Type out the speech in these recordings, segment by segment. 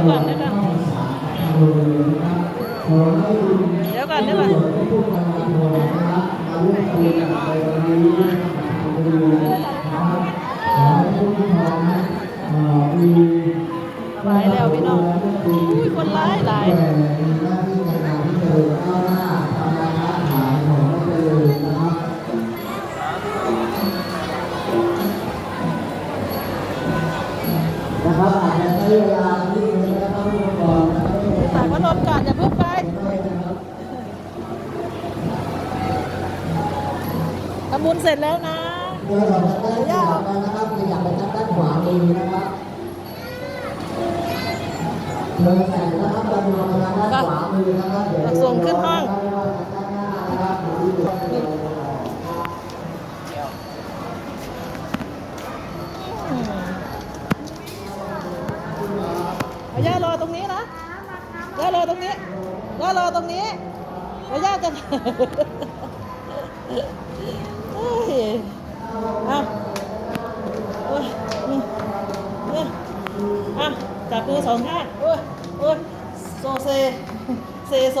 ยวก่อนเดี๋ยวก่อนเดี๋ยวก่อนเดี๋ยวก่อนสบายแล้วพี่น้องอุ้ยคนร้ายหลาย ฝากพัดลมก่อนอย่าเพิ่งไปทำบุญเสร็จแล้วนะเดี๋ยวเราจะได้ที่ออกไปนะครับขยับไปทางด้านขวามือนะครับเดินแต่งนะครับเราดูมาทางด้านขวามือนะครับเดี๋ยวส่งขึ้นห้อง ด้านหน้านะครับอยู่ที่ตัวเอง อืมเอา ย่ารอตรงนี้นะย่ารอตรงนี้ย่ารอตรงนี้แล้วย่าจะเฮ้ยเอาโอ้ยอืมเอ้ยอะจับมือสองข้างโอ้ยโอ้ยโซเซเซโซ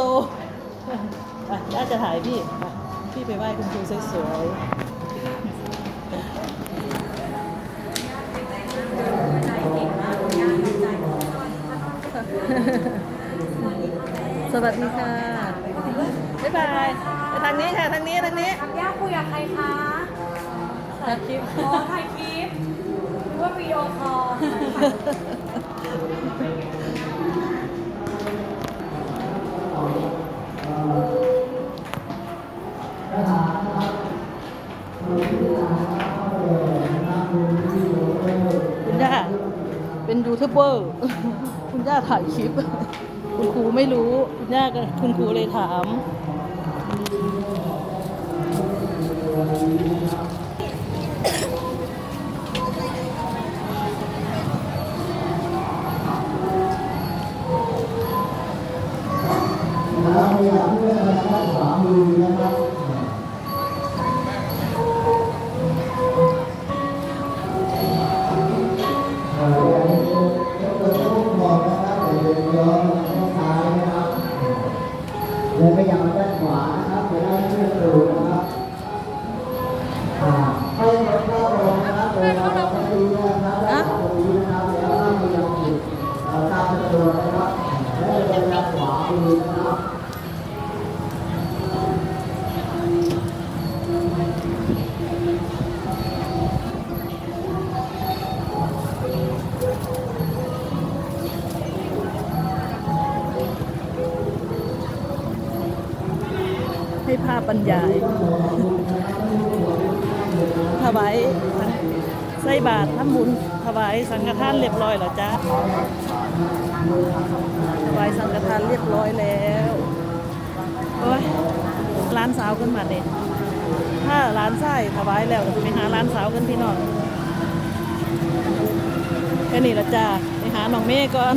ไปย่าจะถ่ายพี่ พี่ไปไหว้คุณครูสวยๆ สวัสดีค่ะ บ๊ายบายไปทางนี้ค่ะ ทางนี้ ทางนี้ย่าคุยกับใครคะถ่ายคลิปอ๋อถ่ายคลิปหรือว่าวิดีโอคอลคุณ เป็นยูทูบเบอร์ คุณย่าถ่ายคลิป คุณครูไม่รู้ คุณย่าก็คุณครูเลยถามนะครับขยับเพื่อนไปทางด้านขวามือนะครับ ดินไปยังด้านขวานะครับจะได้เพื่อนดูนะครับให้รถเข้าลงนะครับเดินเราไปดูนะครับด้านขวามือนะครับแล้วนั่งไปยังจุดตามจำนวนนะครับและเดินด้านขวามือนะครับ ให้ภาพบรรยาย ถวายไส้บาตรทำบุญถวายสังฆทานเรียบร้อยแล้วจ้าถวายสังฆทานเรียบร้อยแล้วโอ้ยร้านสาวกันมาเนี่ยถ้าร้านไส้ถวายแล้วไปหาร้านสาวกันพี่น้องแค่นี้ละจ้าไปหาน้องเมฆก่อน